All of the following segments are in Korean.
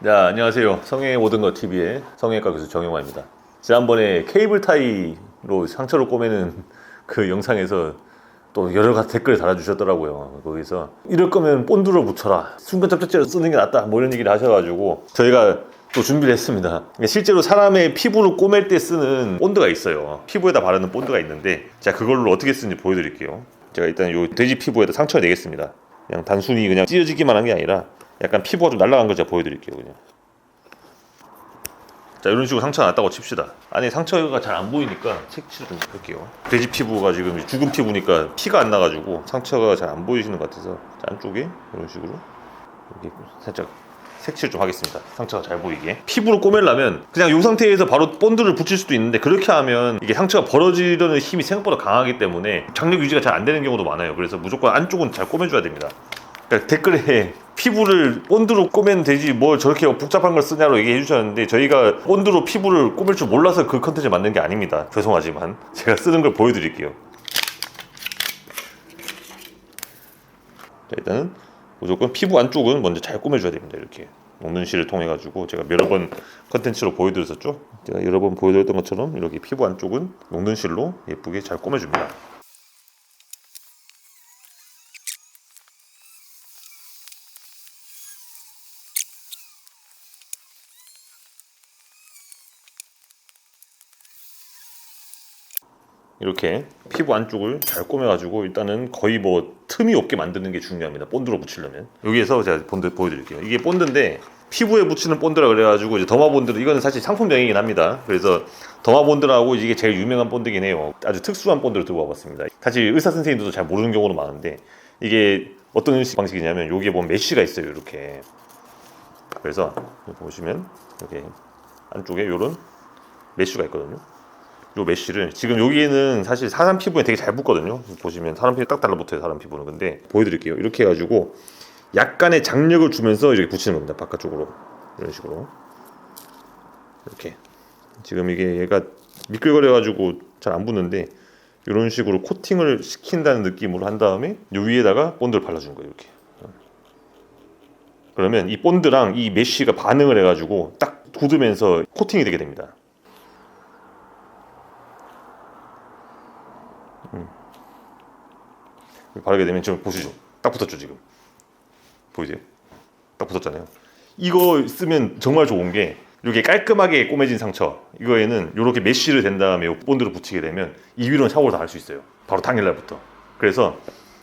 네, 안녕하세요. 성형의 모든 것 TV의 성형외과 교수 정영화입니다. 지난번에 케이블 타이로 상처를 꼬매는 그 영상에서 또 여러 가지 댓글 달아주셨더라고요. 거기서 이럴 거면 본드로 붙여라. 순간 접착제로 쓰는 게 낫다. 뭐 이런 얘기를 하셔가지고 저희가 또 준비를 했습니다. 실제로 사람의 피부를 꼬맬 때 쓰는 본드가 있어요. 피부에다 바르는 본드가 있는데 제가 그걸로 어떻게 쓰는지 보여드릴게요. 제가 일단 요 돼지 피부에다 상처를 내겠습니다. 그냥 단순히 그냥 찢어지기만 한 게 아니라 약간 피부가 좀 날아간 걸 제가 보여드릴게요. 그냥. 자 이런 식으로 상처가 났다고 칩시다. 안에 상처가 잘 안 보이니까 색칠을 좀 할게요. 돼지 피부가 지금 죽은 피부니까 피가 안 나가지고 상처가 잘 안 보이시는 것 같아서 자, 안쪽에 이런 식으로 이렇게 살짝 색칠 좀 하겠습니다. 상처가 잘 보이게. 피부를 꼬매려면 그냥 이 상태에서 바로 본드를 붙일 수도 있는데 그렇게 하면 이게 상처가 벌어지려는 힘이 생각보다 강하기 때문에 장력 유지가 잘 안 되는 경우도 많아요. 그래서 무조건 안쪽은 잘 꼬매줘야 됩니다 그러니까 댓글에 피부를 본드로 꼬매면 되지 뭘 저렇게 복잡한 걸 쓰냐고 얘기해 주셨는데 저희가 본드로 피부를 꼬맬 줄 몰라서 그 컨텐츠 만든 게 아닙니다. 죄송하지만 제가 쓰는 걸 보여드릴게요. 자, 일단은 무조건 피부 안쪽은 먼저 잘 꼬매줘야 됩니다 이렇게. 녹는 실을 통해 가지고 제가 여러 번 컨텐츠로 보여드렸었죠? 제가 여러 번 보여드렸던 것처럼 이렇게 피부 안쪽은 녹는 실로 예쁘게 잘 꼬매줍니다 이렇게 피부 안쪽을 잘 꼬매가지고 일단은 거의 뭐 틈이 없게 만드는 게 중요합니다. 본드로 붙이려면 여기에서 제가 본드 보여드릴게요. 이게 본드인데 피부에 붙이는 본드라 그래가지고 이제 더마 본드로 이거는 사실 상품명이긴 합니다. 그래서 더마 본드라고 이게 제일 유명한 본드긴 해요. 아주 특수한 본드를 들고 와봤습니다. 사실 의사 선생님들도 잘 모르는 경우도 많은데 이게 어떤 방식이냐면 여기에 보면 메쉬가 있어요. 이렇게 그래서 보시면 이렇게 안쪽에 이런 메쉬가 있거든요. 요 메쉬를 지금 여기에는 사실 사람 피부에 되게 잘 붙거든요. 보시면 사람 피부 딱 달라붙어요. 사람 피부는 근데 보여드릴게요. 이렇게 해가지고 약간의 장력을 주면서 이렇게 붙이는 겁니다. 바깥쪽으로 이런 식으로 이렇게 지금 이게 얘가 미끌거려가지고 잘 안 붙는데 이런 식으로 코팅을 시킨다는 느낌으로 한 다음에 요 위에다가 본드를 발라주는 거예요. 이렇게 그러면 이 본드랑 이 메쉬가 반응을 해가지고 딱 굳으면서 코팅이 되게 됩니다. 바르게 되면 지금 보시죠. 딱 붙었죠 지금. 보이세요? 딱 붙었잖아요. 이거 쓰면 정말 좋은 게 이렇게 깔끔하게 꼬매진 상처 이거에는 이렇게 메쉬를 댄 다음에 본드로 붙이게 되면 이 위로는 샤워를 다 할 수 있어요. 바로 당일날부터. 그래서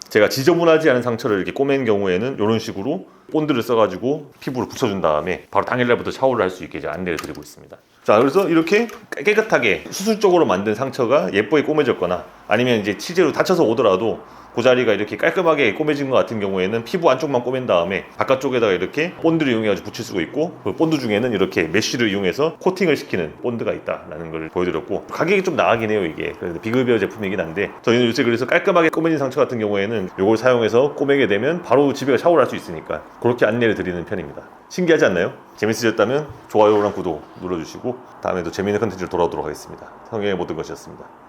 제가 지저분하지 않은 상처를 이렇게 꼬맨 경우에는 이런 식으로 본드를 써가지고 피부를 붙여준 다음에 바로 당일날부터 샤워를 할 수 있게 이제 안내를 드리고 있습니다. 자, 그래서 이렇게 깨끗하게 수술적으로 만든 상처가 예쁘게 꼬매졌거나 아니면 이제 실제로 다쳐서 오더라도 그 자리가 이렇게 깔끔하게 꼬매진 것 같은 경우에는 피부 안쪽만 꼬맨 다음에 바깥쪽에다가 이렇게 본드를 이용해서 붙일 수가 있고 그 본드 중에는 이렇게 메쉬를 이용해서 코팅을 시키는 본드가 있다라는 걸 보여드렸고 가격이 좀 나가긴 해요 이게 그래서 비급여 제품이긴 한데 저희는 요새 그래서 깔끔하게 꼬매진 상처 같은 경우에는 이걸 사용해서 꼬매게 되면 바로 집에 샤워를 할 수 있으니까 그렇게 안내를 드리는 편입니다. 신기하지 않나요? 재밌으셨다면 좋아요랑 구독 눌러주시고 다음에도 재미있는 컨텐츠로 돌아오도록 하겠습니다. 성경의 모든 것이었습니다